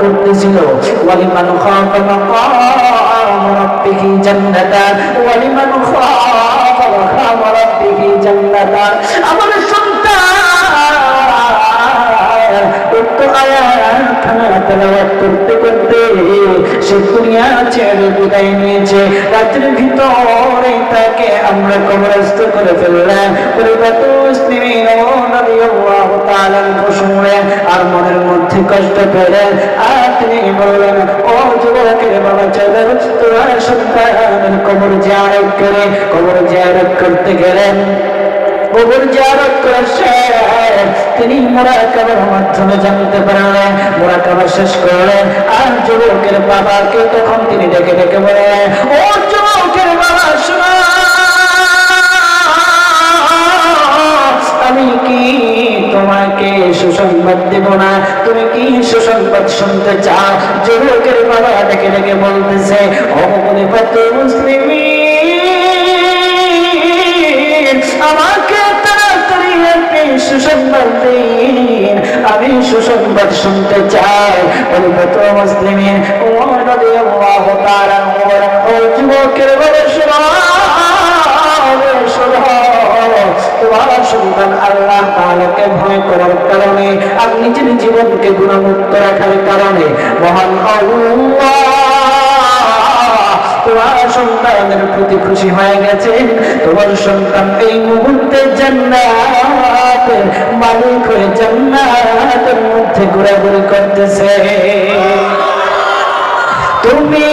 করতেছিল। ওয়ালিমান খাফা মাকাম রাব্বিহি জান্নাতান। ওয়ালিমান খাফা মাকাম রাব্বিহি জান্নাতান। আমার সে দুনিয়া ছেড়ে বিদায় নিয়েছে। রাত্রির ভিতরে তাকে আমরা কবরস্থ করে ফেললাম। আর মনের মধ্যে কষ্ট পেলেন। আর তিনি বললেন, ও যুবকের বাবা চলেন তোমার সন্তানের কবর জিয়ারত করে, কবর জিয়ারত করতে গেলেন। কবর জিয়ারত করে তিনি মোরাকাবার মাধ্যমে জানতে পারলেন, মোরাকাবা শেষ করলেন। আর যুবকের বাবাকে তখন তিনি ডেকে ডেকে বললেন, ও যুবকের বাবা, শোনা। আমি কি তোমাকে সুসংবাদ দেব না? তুমি কি সুসংবাদ শুনতে চাও? যুবকের বাবা ডেকে ডেকে বলতেছে পাত্র মুসলিম আমাকে সুসংবাদ আমি সুসংবাদ শুনতে চাই। ও যুবকের বলে তোমার সন্তান আল্লাহ তাআলাকে ভয় করার কারণে আর নিজের জীবনকে গুণমুক্ত রাখার কারণে মহান আল্লাহ তোমার সন্তানের প্রতি খুশি হয়ে গেছে। তোমার সন্তান এই মুহূর্তে জান্নাতের মালিক হয়ে জান্নাতের মধ্যে ঘোরাঘুরি করতেছে। তুমি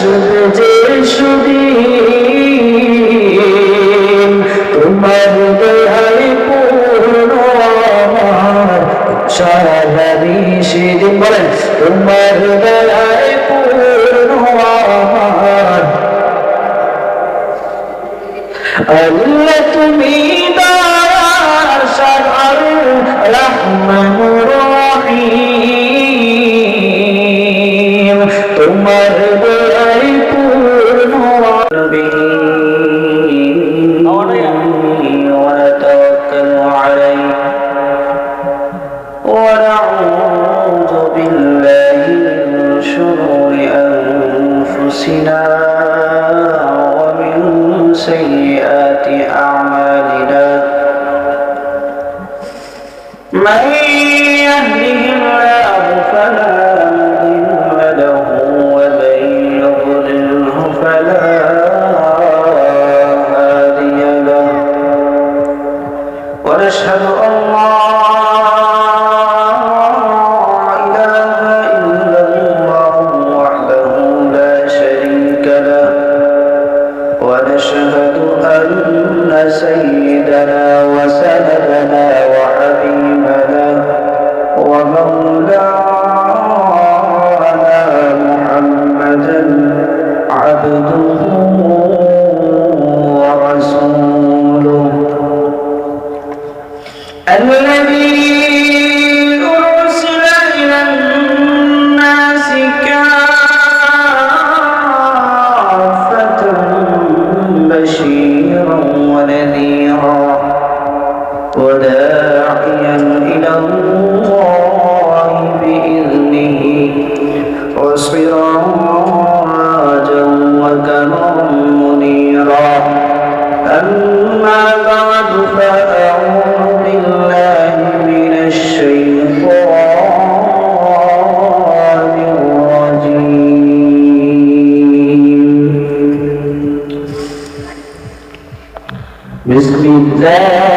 আসবে যে সুদিন তোমার দেহাই পূর্ণ আমার সারাদি সেদিন বলেন তোমার দয়ায় بسم الله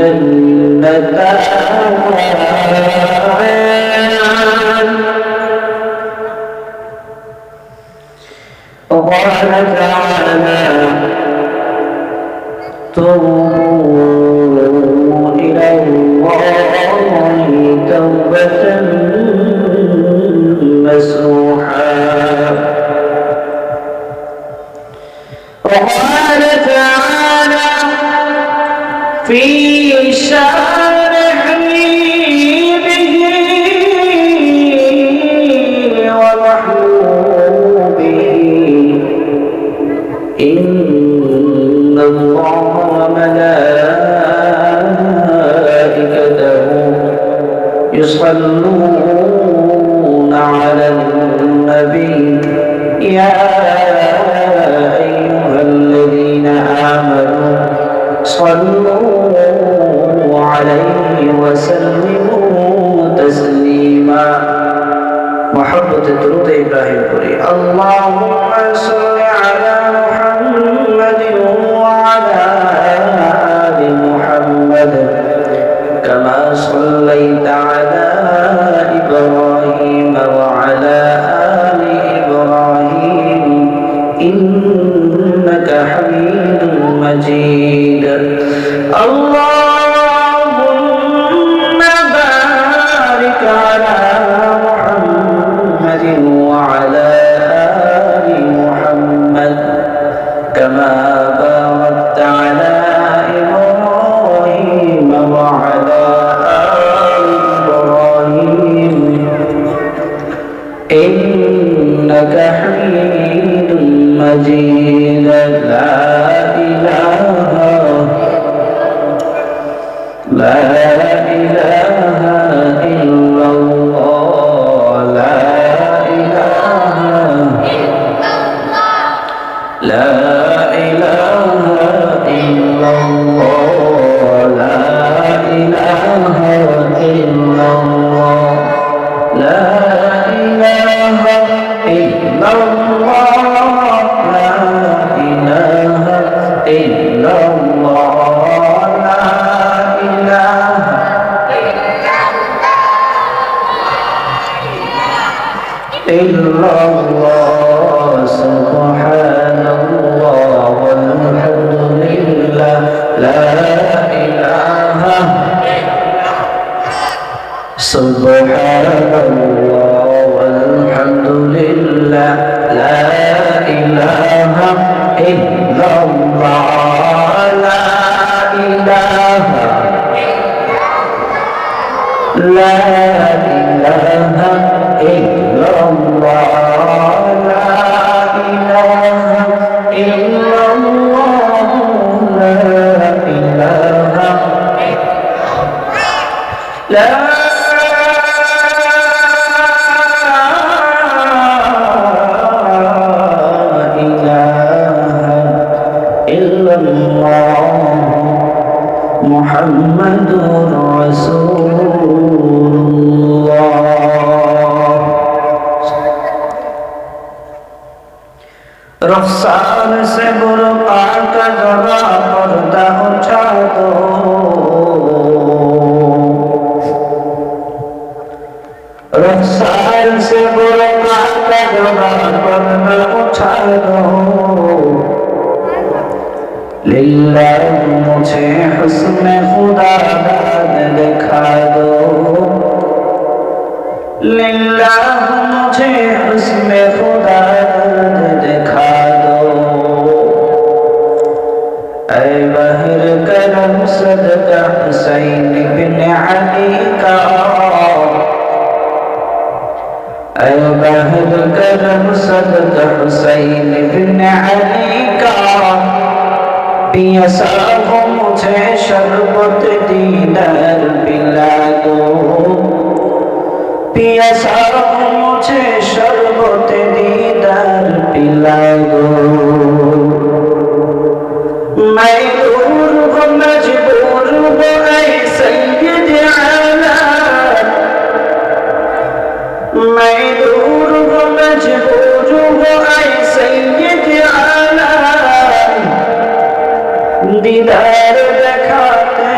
الجنة إن الله وملائكته يصلون على النبي يا أيها الذين آمنوا صلوا عليه وسلموا تسليما محبة درود إبراهيم قري اللهم صل على محمد إنك حميد مجيد Allah. حضرت حسین بن علی کا پیا سب مجھے شربت دیدار پلا دو پیا سب مجھے شربت دیدار پلا دو দিদার দেখাতে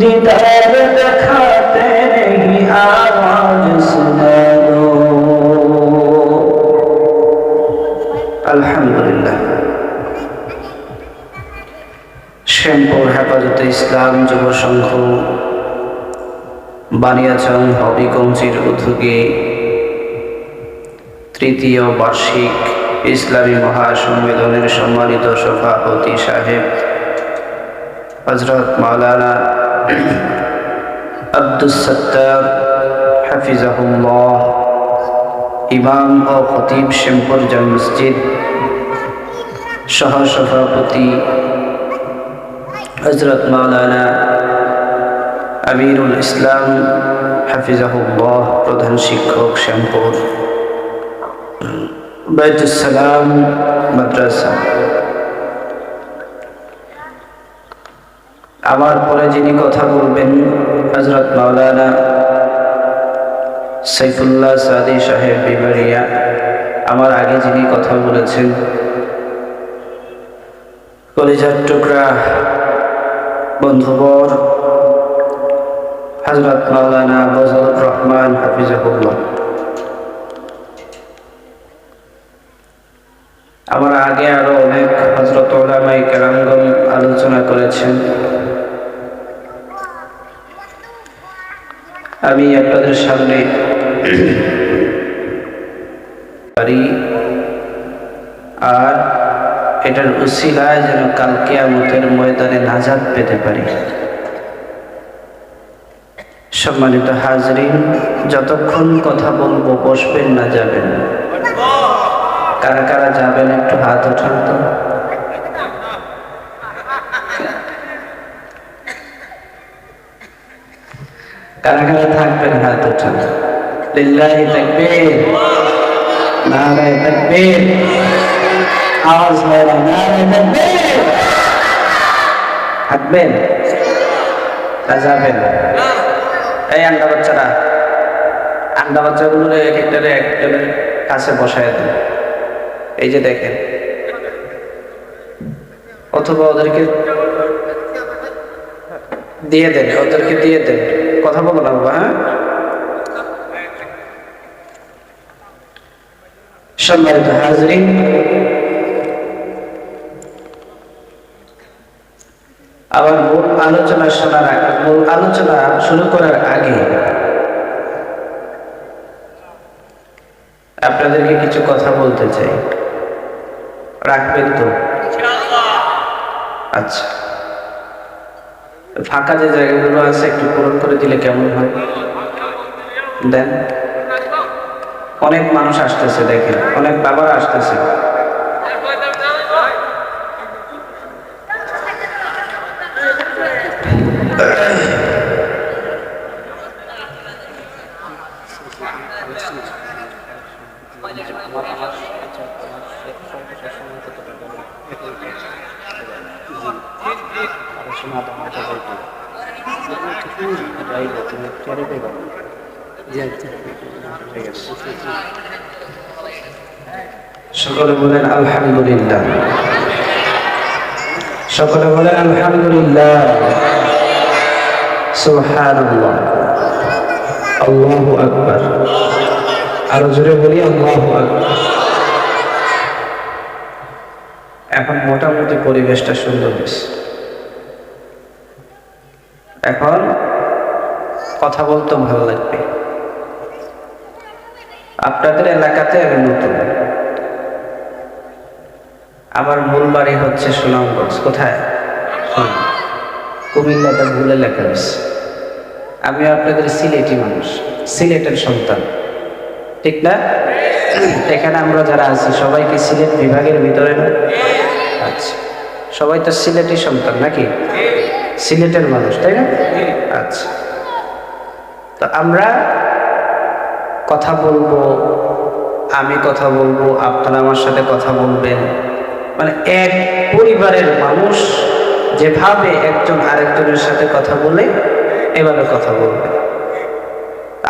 দিদার দেখাতে আলহামদুলিল্লাহ। শ্যামপুর ইসলাম যুব সংঘ বানিয়াচং হবিগঞ্জের উদ্যোগে তৃতীয় বার্ষিক ইসলামী মহাসম্মেলনের সম্মানিত সভাপতি সাহেব হজরত মাওলানা আব্দুস সত্তার হাফিজাহুল্লাহ, ইমাম ও খতিব শ্যামপুর জাম মসজিদ সহ সভাপতি হজরত মাওলানা আমিরুল ইসলাম হাফিজাহুল্লাহ, প্রধান শিক্ষক শ্যামপুর বাইতুসালাম মাদ্রাসা। আমার পরে যিনি কথা বলবেন হজরত মাওলানা সাইফুল্লাহ সাদি সাহেব বিবারিয়া, আমার আগে যিনি কথা বলেছেন, কলিজার টুকরা, বন্ধুবর হজরত মাওলানা বজলুর রহমান হাফিজাহুল্লাহ। আমার আগে আরও অনেক হজরত আলোচনা করেছেন। আমি আপনাদের সামনে পারি আর এটার উসিলায় যেন কালকে আমতের ময়দানে নাজাদ পেতে পারি। সম্মানিত হাজরিন, যতক্ষণ কথা বলব, বসবেন না যাবেন। কারা কারা যাবেন একটু হাত ওঠান তো। কারা কারা থাকবেন হাত ওঠান লিল্লাহি তাকবীর। নারায়ে আওয়াজ হয় থাকবেন? না যাবেন। এই আন্ডা বাচ্চারা, আন্ডা বাচ্চাগুলো এক একটারে একজনের কাছে বসায় দেন। এই যে দেখেন। অথবা ওদেরকে দিয়ে দেন, ওদেরকে দিয়ে দেন। কথা বলো না বাবা হ্যাঁ? সম্মানিত আবার মূল আলোচনা শোনার মূল আলোচনা শুরু করার আগে আপনাদেরকে কিছু কথা বলতে চাই। রাখবেন তো? আচ্ছা। ফাঁকা যে জায়গাগুলো আছে একটু পূরণ করে দিলে কেমন হয়? দেন। অনেক মানুষ আসতেছে দেখেন। অনেক বাবারা আসতেছে। সকলে বলেন আলহামদুলিল্লাহ। সকলে বলেন আলহামদুলিল্লাহ। আরও জোরে বলি আল্লাহু এখন মোটামুটি পরিবেশটা সুন্দর হয়েছে। এখন কথা বলতে ভালো লাগবে। আপনাদের এলাকাতে আমি নতুন। আমার মূল বাড়ি হচ্ছে সুনামগঞ্জ। কোথায়। কুমিল্লাটা ভুলে লেখা হয়েছে আমি আপনাদের সিলেটি মানুষ, সিলেটের সন্তান। ঠিক না? এখানে আমরা যারা আছি সবাই কি সিলেট বিভাগের ভিতরে না? আচ্ছা সবাই তো সিলেটি সন্তান নাকি? সিলেটের মানুষ, তাই না? আচ্ছা। তো আমরা কথা বলব, আমি কথা বলব, আপনারা আমার সাথে কথা বলবেন। মানে এক পরিবারের মানুষ যেভাবে একজন আরেকজনের সাথে কথা বলে, এভাবে কথা বলবে।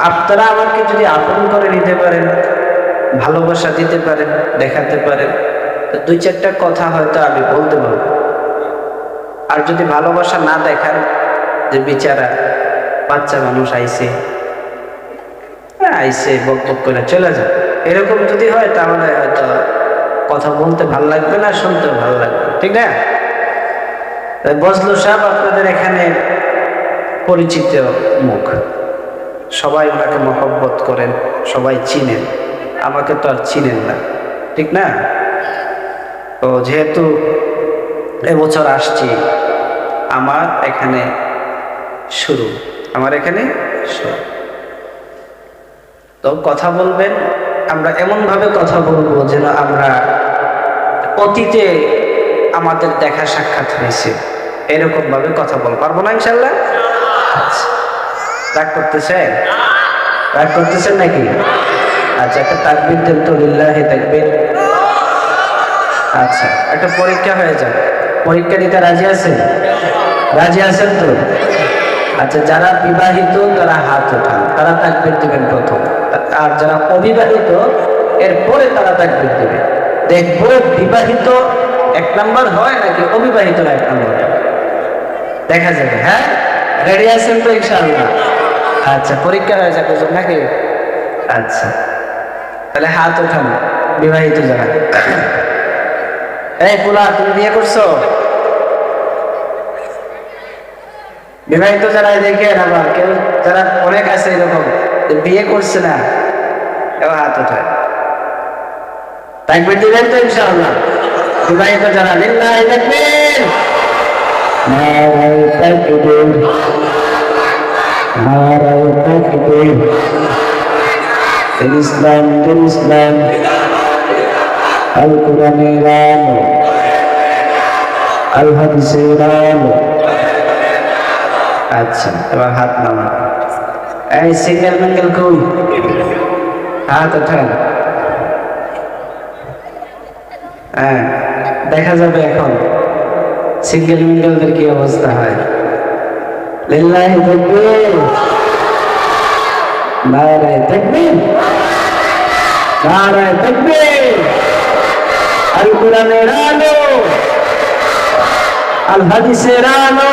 আপনারা আমাকে যদি আপন করে নিতে পারেন, ভালোবাসা দিতে পারেন, দেখাতে পারেন দুই চারটা কথা হয়তো আমি বলতে পারব। আর যদি ভালোবাসা না দেখান যে বিচারা বাচ্চা মানুষ আইসে হ্যাঁ, আইসে বক বক করে চলে যায় এরকম যদি হয় তাহলে হয়তো কথা বলতে ভালো লাগবে না শুনতে ভালো লাগবে। ঠিক না? বজলু সাহেব আপনাদের এখানে পরিচিত মুখ। সবাই ওনাকে মহব্বত করেন সবাই চিনেন। আমাকে তো আর চিনেন না। ঠিক না? তো যেহেতু এবছর আসছি আমার এখানে শুরু। আমার এখানে তো কথা বলবেন, আমরা এমনভাবে কথা বলব যেন আমরা অতীতে আমাদের দেখা সাক্ষাৎ হয়েছে। এরকম ভাবে কথা বল পারব না ইনশাল্লাহ? আচ্ছা। রাগ করতেছেন? রাগ করতেছেন নাকি? আচ্ছা একটা তাকবির দেন তো, লিল্লাহি তাকবির। আচ্ছা একটা পরীক্ষা হয়ে যাক। পরীক্ষা দিতে রাজি আছেন? রাজি আছেন তো? আচ্ছা যারা বিবাহিত, তারা হাত ওঠান। তারা তাকবির দিবেন প্রথম। আর যারা অবিবাহিত, এরপরে তারা তাকবির দিবে দেখব বিবাহিত এক নাম্বার হয় নাকি অবিবাহিত এক নাম্বার দেখা যাবে হ্যাঁ? রেডি আছেন তো ইনশাআল্লাহ? আচ্ছা পরীক্ষা হয়ে যাবে নাকি? আচ্ছা। তাহলে হাত ওঠান, বিবাহিত যারা। এই পোলা তুমি বিয়ে করছ? বিবাহিত যারা দেখেন আবার কেউ যারা অনেক আছে এরকম বিয়ে করছে না কেউ হাত ওঠায় তাকবির দিবেন তো ইনশাআল্লাহ। বিবাহিত যারা, লিল্লাহি তাকবীর। নারায়ে তাকবীর। তাকবীর। ইসলাম ইসলাম আল কোরআনের আলো আল। হাদিসের আলো। আচ্ছা এবার হাত নামা এই সিঙ্গেল মিঙ্গেল কই? হাত ওঠান। হ্যাঁ দেখা যাবে এখন। সিঙ্গেল মিঙ্গেলদের কি অবস্থা হয়? লিল্লাহি তাকবীর। নারায়ে তাকবীর। নারায়ে তাকবীর। আল কোরআনের আলো। আল হাদিসের আলো।